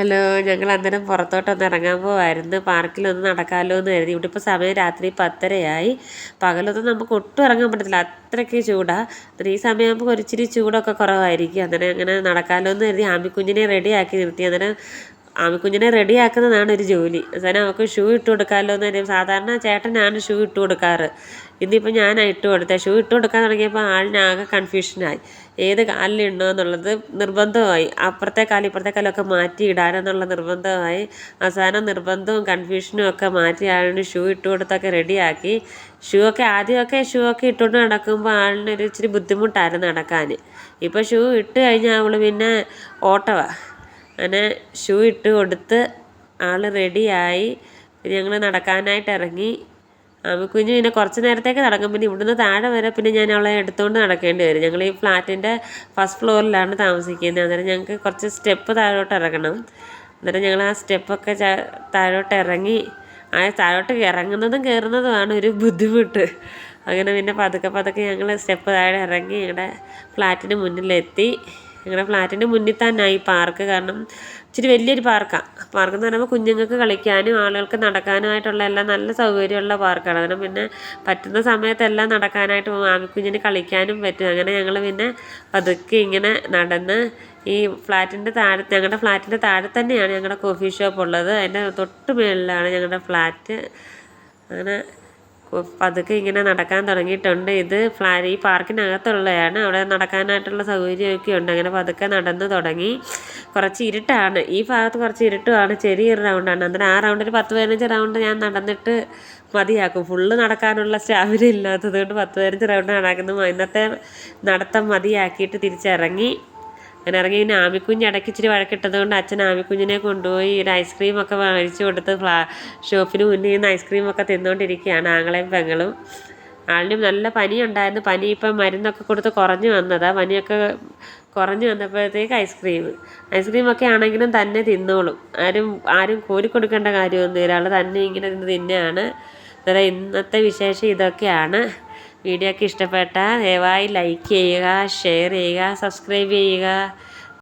Hello ഞങ്ങൾ അന്നേരം പുറത്തോട്ടൊന്ന് ഇറങ്ങാൻ പോവായിരുന്നു. പാർക്കിലൊന്ന് നടക്കാമല്ലോ എന്ന് കരുതി. ഇവിടെ ഇപ്പോൾ സമയം രാത്രി പത്തരയായി. പകലൊന്നും നമുക്ക് ഒട്ടും ഇറങ്ങാൻ പറ്റത്തില്ല. അത്രയ്ക്ക് ചൂടാണ് അന്നേരം ഈ സമയമാകുമ്പോൾ ഒരിച്ചിരി ചൂടൊക്കെ കുറവായിരിക്കും. അന്നേരം അങ്ങനെ നടക്കാമല്ലോ എന്ന് കരുതി ആമിക്കുഞ്ഞിനെ റെഡിയാക്കി നിർത്തി. അന്നേരം ആമിക്കുഞ്ഞിനെ റെഡിയാക്കുന്നതാണ് ഒരു ജോലി. അവസാനം അവൾക്ക് ഷൂ ഇട്ട് കൊടുക്കാമല്ലോ എന്ന് പറയുമ്പോൾ സാധാരണ ചേട്ടനാണ് ഷൂ ഇട്ട് കൊടുക്കാറ്. ഇന്നിപ്പോൾ ഞാനാണ് ഇട്ട് കൊടുത്തത് ഷൂ ഇട്ട് കൊടുക്കാൻ തുടങ്ങിയപ്പോൾ ആളിനാകെ കൺഫ്യൂഷനായി ഏത് കാലിലിടണോ എന്നുള്ളത് നിർബന്ധമായി. അപ്പുറത്തെ കാലം ഇപ്പുറത്തെ കാലമൊക്കെ മാറ്റി ഇടാനെന്നുള്ള നിർബന്ധമായി. അവസാനം നിർബന്ധവും കൺഫ്യൂഷനും ഒക്കെ മാറ്റി ആളിന് ഷൂ ഇട്ട് കൊടുത്തൊക്കെ റെഡിയാക്കി ഷൂ ഒക്കെ ആദ്യമൊക്കെ ഷൂ ഒക്കെ ഇട്ടുകൊണ്ട് നടക്കുമ്പോൾ ആളിനൊരു ഇച്ചിരി ബുദ്ധിമുട്ടായിരുന്നു നടക്കാൻ ഇപ്പോൾ ഷൂ ഇട്ട് കഴിഞ്ഞാൽ അവൾ പിന്നെ ഓട്ടമാണ് അങ്ങനെ ഷൂ ഇട്ട് കൊടുത്ത് ആൾ റെഡിയായി പിന്നെ ഞങ്ങൾ നടക്കാനായിട്ട് ഇറങ്ങി. ആമിക്കുഞ്ഞ് പിന്നെ കുറച്ച് നേരത്തേക്ക് നടക്കും. പിന്നെ ഇവിടുന്ന് താഴെ വരെ പിന്നെ ഞാൻ അവളെ എടുത്തുകൊണ്ട് നടക്കേണ്ടി വരും. ഞങ്ങൾ ഈ ഫ്ലാറ്റിന്റെ ഫസ്റ്റ് ഫ്ലോറിലാണ് താമസിക്കുന്നത്. അന്നേരം ഞങ്ങൾക്ക് കുറച്ച് സ്റ്റെപ്പ് താഴോട്ട് ഇറങ്ങണം. അന്നേരം ഞങ്ങൾ ആ സ്റ്റെപ്പൊക്കെ താഴോട്ട് ഇറങ്ങി. ആ താഴോട്ട് ഇറങ്ങുന്നതും കയറുന്നതുമാണ് ഒരു ബുദ്ധിമുട്ട്. അങ്ങനെ പിന്നെ പതുക്കെ പതുക്കെ ഞങ്ങൾ സ്റ്റെപ്പ് താഴെ ഇറങ്ങി ഞങ്ങളുടെ ഫ്ലാറ്റിന് മുന്നിലെത്തി. ഞങ്ങളുടെ ഫ്ലാറ്റിന്റെ മുന്നിൽ തന്നെ ഈ പാർക്ക്. കാരണം ഇച്ചിരി വലിയൊരു പാർക്കാണ് പാർക്ക് എന്ന് പറയുമ്പോൾ കുഞ്ഞുങ്ങൾക്ക് കളിക്കാനും ആളുകൾക്ക് നടക്കാനുമായിട്ടുള്ള എല്ലാം നല്ല സൗകര്യമുള്ള പാർക്കാണ്. അതിന് പിന്നെ പറ്റുന്ന സമയത്തെല്ലാം നടക്കാനായിട്ട് മാമിക്കുഞ്ഞിന് കളിക്കാനും പറ്റും. അങ്ങനെ ഞങ്ങൾ പിന്നെ പതുക്കെ ഇങ്ങനെ നടന്ന് ഈ ഫ്ലാറ്റിന്റെ താഴെ ഞങ്ങളുടെ ഫ്ലാറ്റിന്റെ താഴെ തന്നെയാണ് ഞങ്ങളുടെ കോഫി ഷോപ്പ് ഉള്ളത്. അതിന്റെ തൊട്ട് മുകളിലാണ് ഞങ്ങളുടെ ഫ്ലാറ്റ്. അങ്ങനെ പതുക്കെ ഇങ്ങനെ നടക്കാൻ തുടങ്ങിയിട്ടുണ്ട്. ഇത് ഫ്ലാ ഈ പാർക്കിനകത്തുള്ളതാണ് അവിടെ നടക്കാനായിട്ടുള്ള സൗകര്യമൊക്കെ ഉണ്ട്. അങ്ങനെ പതുക്കെ നടന്ന് തുടങ്ങി. കുറച്ച് ഇരുട്ടാണ്. ഈ ഭാഗത്ത് കുറച്ച് ഇരുട്ടുമാണ്. ചെറിയൊരു റൗണ്ടാണ്. അന്നേരം ആ റൗണ്ടിൽ പത്ത് പതിനഞ്ച് റൗണ്ട് ഞാൻ നടന്നിട്ട് മതിയാക്കും. ഫുള്ള് നടക്കാനുള്ള സ്റ്റാമിന ഇല്ലാത്തത് കൊണ്ട് പത്ത് പതിനഞ്ച് റൗണ്ട് നടക്കുന്നു. ഇന്നത്തെ നടത്തം മതിയാക്കിയിട്ട് തിരിച്ചിറങ്ങി. അങ്ങനെ ഇറങ്ങി പിന്നെ ആമിക്കുഞ്ഞ് ഇടയ്ക്ക് ഇച്ചിരി വഴക്കിട്ടത് കൊണ്ട് അച്ഛൻ ആമിക്കുഞ്ഞിനെ കൊണ്ടുപോയി ഒരു ഐസ്ക്രീമൊക്കെ വാങ്ങിച്ചു കൊടുത്ത് ഫ്ലാ ഷോപ്പിന് മുന്നിൽ നിന്ന് ഐസ്ക്രീമൊക്കെ തിന്നുകൊണ്ടിരിക്കുകയാണ് ആങ്ങളെയും പെങ്ങളും. ആളിനും നല്ല പനി ഉണ്ടായിരുന്നു പനി ഇപ്പം മരുന്നൊക്കെ കൊടുത്ത് കുറഞ്ഞു വന്നതാണ് പനിയൊക്കെ കുറഞ്ഞു വന്നപ്പോഴത്തേക്ക് ഐസ്ക്രീം. ഒക്കെ ആണെങ്കിലും തന്നെ തിന്നോളും. ആരും ആരും കോരി കൊടുക്കേണ്ട കാര്യമൊന്നുമില്ല. ആൾ തന്നെ ഇങ്ങനെ തിന്നാണ്. അന്നേരം ഇന്നത്തെ വിശേഷം ഇതൊക്കെയാണ്. വീഡിയോ ഒക്കെ ഇഷ്ടപ്പെട്ടാൽ ദയവായി ലൈക്ക് ചെയ്യുക ഷെയർ ചെയ്യുക സബ്സ്ക്രൈബ് ചെയ്യുക.